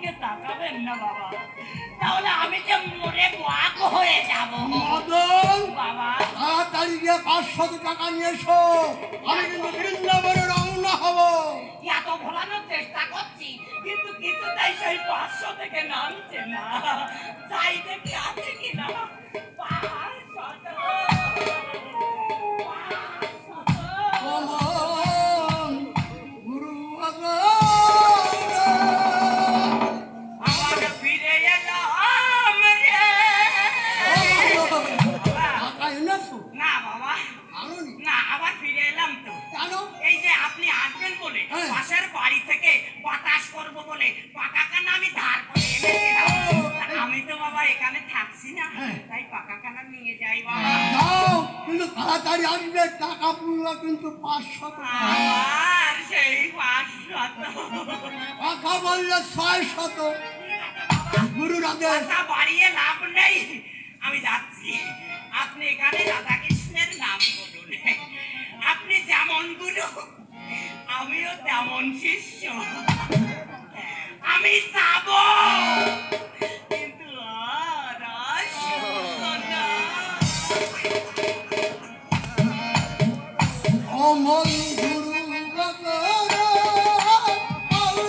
দিকে তাকাবেন না বাবা। তাহলে আমি যে মরে বাক হয়ে যাব। মদন বাবা। তাড়াতাড়ি গিয়ে পাঁচশত টাকা নিয়ে এসো। আমি কিন্তু বৃন্দাবনে রওনা হব। এত ভোলানোর চেষ্টা করছি কিন্তু কিছুতেই সেই পাঁচশো থেকে নামছে না। যাই না আবার ফিরে এলাম তো। কেন? এই যে আপনি আসবেন বলে হ্যাঁ। পাশের বাড়ি থেকে বাতাস করব বলে পাকা কানা আমি ধার করে এনেছিলাম আমি তো বাবা এখানে থাকছি না। হ্যাঁ। তাই পাকা কানা নিয়ে যাই বাবা। কিন্তু তাড়াতাড়ি আসবে টাকা পুরো কিন্তু পাঁচশত আর সেই পাঁচশত কথা বললে ছয় শত গুরুর আদেশ। কথা বাড়িয়ে লাভ নেই। আমি যাচ্ছি। আমিও তেমন শিষ্য। আমি যাব। কিন্তু